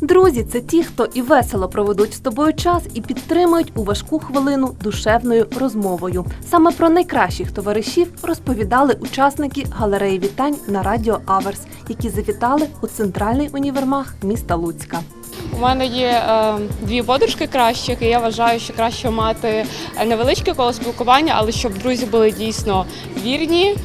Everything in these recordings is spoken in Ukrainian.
Друзі, це ті, хто і весело проведуть з тобою час і підтримують у важку хвилину душевною розмовою. Саме про найкращих товаришів розповідали учасники галереї вітань на радіо Аверс, які завітали у центральний універмаг міста Луцька. У мене є е, дві подружки кращих, і я вважаю, що краще мати невеличке коло спілкування, але щоб друзі були дійсно вірні,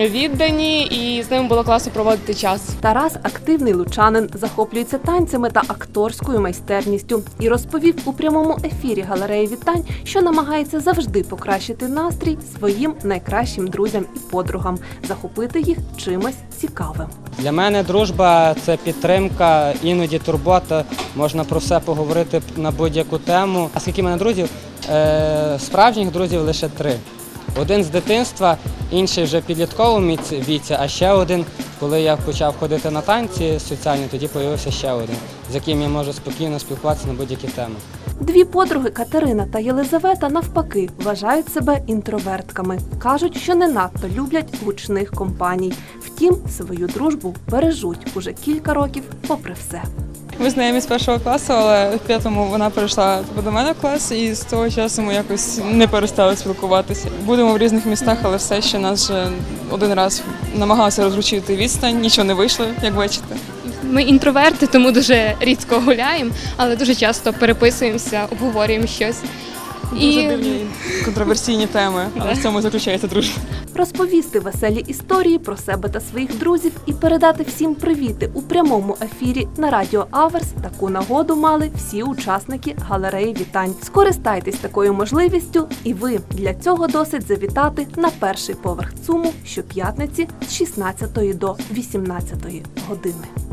віддані, і з ними було класно проводити час. Тарас активний лучанин, захоплюється танцями та акторською майстерністю і розповів у прямому ефірі галереї вітань, що намагається завжди покращити настрій своїм найкращим друзям і подругам, захопити їх чимось цікавим. Для мене дружба це підтримка, іноді турбота. Можна про все поговорити на будь-яку тему. А скільки в мене друзів? Е, справжніх друзів лише три. Один з дитинства, інший вже в підлітковому віці- а ще один, коли я почав ходити на танці соціальні, тоді з'явився ще один, з яким я можу спокійно спілкуватися на будь-які теми. Дві подруги Катерина та Єлизавета навпаки вважають себе інтровертками. кажуть, що не надто люблять гучних компаній. Втім, свою дружбу бережуть уже кілька років, попри все. Ми знайомі з першого класу, але в п'ятому вона перейшла до мене в клас, і з того часу ми якось не перестали спілкуватися. Будемо в різних містах, але все ще нас вже один раз намагалися розручити відстань, нічого не вийшло, як бачите. Ми інтроверти, тому дуже рідко гуляємо, але дуже часто переписуємося, обговорюємо щось. Дуже І дивні контроверсійні теми, але в цьому заключається дружба. Розповісти веселі історії про себе та своїх друзів і передати всім привіти у прямому ефірі на радіо Аверс. Таку нагоду мали всі учасники галереї вітань. Скористайтесь такою можливістю, і ви для цього досить завітати на перший поверх ЦУМу щоп'ятниці з 16 до 18 години.